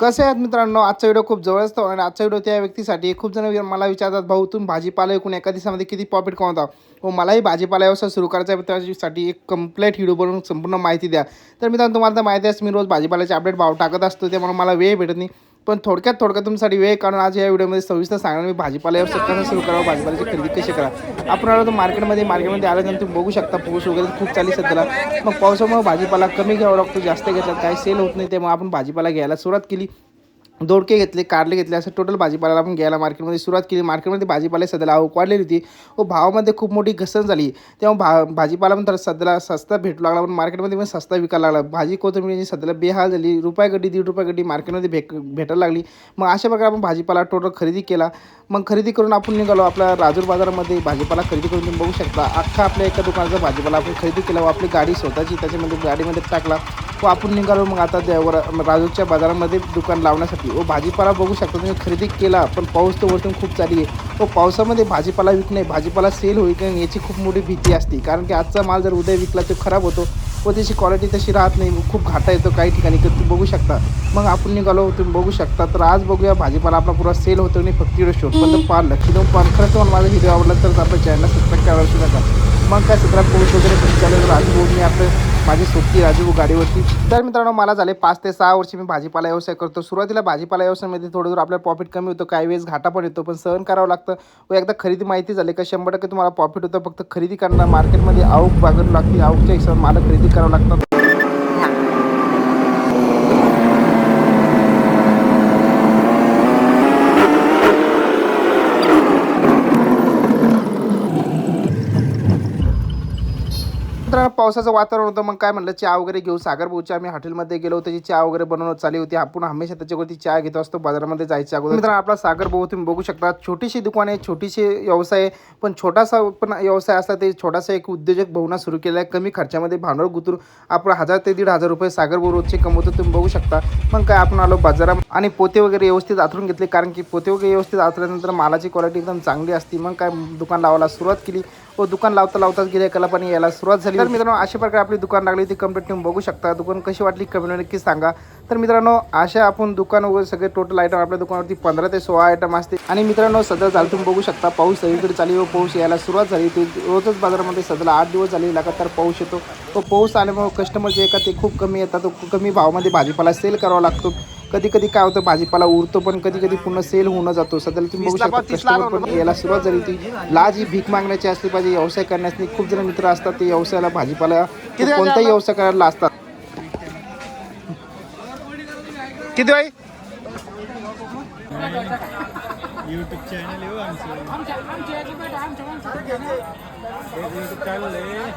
कसं आहे मित्रांनो? आजचा व्हिडिओ खूप जवळ असतो आणि आजचा व्हिडिओ त्या व्यक्तीसाठी खूप जण मला विचारतात भाऊ तुम्ही भाजीपाला विकून एका दिवसामध्ये किती प्रॉफिट कमावता? व मलाही भाजीपाला व्यवसाय सुरू करायचा आहे त्यासाठी एक कंप्लीट व्हिडिओ बनवून संपूर्ण माहिती द्या. तर मित्रांनो तुम्हाला तर माहिती आहे मी रोज भाजीपाल्याचे अपडेट भाव टाकत असतो त्यामुळे मला वेळ भेटत नाही. पण थोडक्यात थोडक्यात तुमच्यासाठी वेळ काढून आज या व्हिडिओमध्ये सविस्तर सांगणार मी भाजीपाला व्यवसाय कसं सुरू करावं भाजीपाल्याची खरेदी कशी करा आपण आलो तर मार्केटमध्ये मार्केटमध्ये आल्यानंतर तुम्ही बघू शकता पाऊस वगैरे खूप चालली सध्याला. मग पावसामुळे भाजीपाला कमी घ्यावा लागतो जास्त घेतल्यात काही सेल होत नाही त्यामुळे आपण भाजीपाला घ्यायला सुरुवात केली. दोडके घेतले कारले घेतले असं टोटल भाजीपाल्याला आपण घ्यायला मार्केटमध्ये सुरुवात केली. मार्केटमध्ये भाजीपाला सध्याला आवक वाढलेली होती. व भावामध्ये खूप मोठी घसरण झाली. तेव्हा भा भाजीपाला पण तर सध्याला सस्ता भेटू लागला पण मार्केटमध्ये पण सस्ता विकायला लागला. भाजी कोथिंबीरची सध्याला बेहाल झाली. रुपये गड्डी दीड रुपये गड्डी मार्केटमध्ये भेट भेटायला लागली. मग अशा प्रकारे आपण भाजीपाला टोटल खरेदी केला. मग खरेदी करून आपण निघालो आपल्या राजूर बाजारामध्ये. भाजीपाला खरेदी करून तुम्ही बघू शकता. अख्खा आपल्या एका दुकानाचा भाजीपाला आपण खरेदी केला व आपली गाडी स्वतःची त्याच्यामध्ये गाडीमध्ये टाकला. व आपण निघालो मग आता देवर राजूच्या बाजारामध्ये दुकान लावण्यासाठी. व भाजीपाला बघू शकता तुम्ही खरेदी केला पण पाऊस तर वरतून खूप चालली आहे. व पावसामध्ये भाजीपाला विकणे भाजीपाला सेल होईल कारण याची खूप मोठी भीती असते. कारण की आजचा माल जर उद्या विकला तो खराब होतो. व त्याची क्वालिटी तशी राहत नाही खूप घाटा येतो काही ठिकाणी. तर तुम्ही बघू शकता. मग आपण निघालो तुम्ही बघू शकता. तर आज बघूया भाजीपाला आपला पुरा सेल होतो आणि फक्त व्हिडिओ शोध. पण पार लक्ष देऊन पण खरंच तुम्हाला माझा व्हिडिओ आवडला तर आपल्या चॅनलला सबस्क्राईब करायला नका. मग काय सतरा पोस्ट वगैरे पण चालेल राजू मी आपलं माझी सोबती राजू गाडीवरती. तर मित्रांनो मला झाले पाच ते सहा वर्ष. मी भाजीपाला व्यवसाय करतो. सुरुवातीला भाजीपाला व्यवसायामध्ये थोडं थोडं आपल्याला प्रॉफिट कमी होतं. काही वेळेस घाटा पण येतो पण सहन करावं लागतं. व एकदा खरेदी माहिती झाली का शंभर टक्के तुम्हाला प्रॉफिट होतं. फक्त खरेदी करणं मार्केटमध्ये आवक बागडू लागते. आवकच्या हिशोबाने मला खरेदी करावं लागतं. मित्रांनो पावसाचं वातावरण होतं मग काय म्हणलं? चहा वगैरे घेऊ सागर आम्ही हॉटेलमध्ये गेलो त्याची चहा वगैरे बनवणं चालली होती. आपण हमेशा त्याच्यावरती चहा घेत असतो बाजारामध्ये जायच्या अगोदर. मित्रांनो आपला सागर भाऊ तुम्ही बघू शकता छोटीशी दुकान आहे छोटीशी व्यवसाय आहे पण छोटासा पण व्यवसाय असला ते छोटासा एक उद्योजक भाऊना सुरू केला आहे. कमी खर्चामध्ये भांडवल गुतरून आपण हजार ते दीड हजार रुपये सागर भाऊ रोजचे कमवतो तुम्ही बघू शकता. मग काय आपण आलो बाजारात आणि पोते वगैरे व्यवस्थित आथरून घेतले कारण की पोते वगैरे व्यवस्थित आथरल्यानंतर मालाची क्वालिटी एकदम चांगली असते. मग काय दुकान लावायला सुरुवात केली. व दुकान लावता लावताच गिरायकाला पण यायला सुरुवात झाली. तर मित्रांनो अशा प्रकारे आपली दुकान लागली ती कंप्लीट तुम्ही बघू शकता. दुकान कशी वाटली कमेंट नक्की सांगा. तर मित्रांनो अशा आपण दुकान वगैरे सगळे टोटल आयटम आपल्या दुकानावरती पंधरा ते सोळा आयटम असते आणि मित्रांनो सध्या झालं तुम्ही बघू शकता पाऊस सगळीकडे चालू व पाऊस यायला सुरुवात झाली. ती रोजच बाजारामध्ये सध्याला आठ दिवस झाले लगातार पाऊस येतो. तो पाऊस आल्यामुळे कस्टमर जे का ते खूप कमी येतात. तो कमी भावामध्ये भाजीपाला सेल करावा लागतो. कधी कधी काय होतं भाजीपाला उरतो पण कधी कधी पूर्ण सेल होऊन जातो. सध्याला तुम्ही बघू शकता कस्टमर पण यायला सुरुवात झाली होती. लाज ही भीक मागण्याची असली पाहिजे व्यवसाय करण्यासाठी खूप जण मित्र असतात ते व्यवसायाला भाजीपाला कोणताही व्यवसाय करायला असतात किती बाई? यूट्यूब चॅनल आहे हो आमचं. चॅनल आहे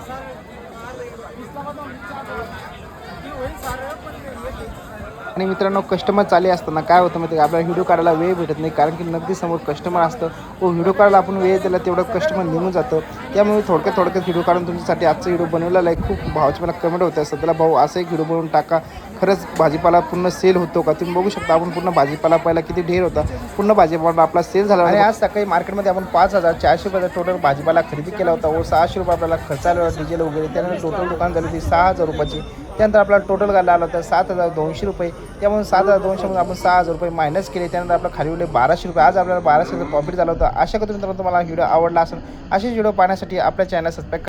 आणि मित्रांनो कस्टमर चाले असताना काय होतं माहिती आहे का? आपल्याला व्हिडिओ काढायला वेळ भेटत नाही. कारण की नगदी समोर कस्टमर असतं. व व्हिडिओ काढायला आपण वेळ दिला तेवढं कस्टमर निघून जातं. त्यामुळे थोडक्यात थोडक्यात व्हिडिओ काढून तुमच्यासाठी आजचा व्हिडिओ बनवलेला आहे. खूप भावाची मला कमेंट होतं सध्याला भाऊ असा एक व्हिडिओ बनवून टाका. खरंच भाजीपाला पूर्ण सेल होतो का? तुम्ही बघू शकता आपण पूर्ण भाजीपाला पहिला किती ढेर होता. पूर्ण भाजीपाला आपला सेल झाला आणि आज सकाळी मार्केटमध्ये आपण पाच हजार चारशे रुपयाचा टोटल भाजीपाला खरेदी केला होता. व सहाशे रुपये आपल्याला खर्च आला डिझेल वगैरे. त्यानंतर टोटल दुकान झाली होती सहा हजार रुपयाची. त्यानंतर आपला टोटल गाला आला होता सात हजार दोनशे रुपये. त्यामुळे सात हजार दोनशेमधून आपण सहा हजार रुपये मायनस केले. त्यानंतर आपला खाली उरले बाराशे रुपये. आज आपल्याला बाराशे रुपये प्रॉफिट झालं होतं. अशा करून तुम्हाला व्हिडिओ आवडला असेल असेच व्हिडिओ पाहण्यासाठी आपल्या चॅनल सबस्क्राईब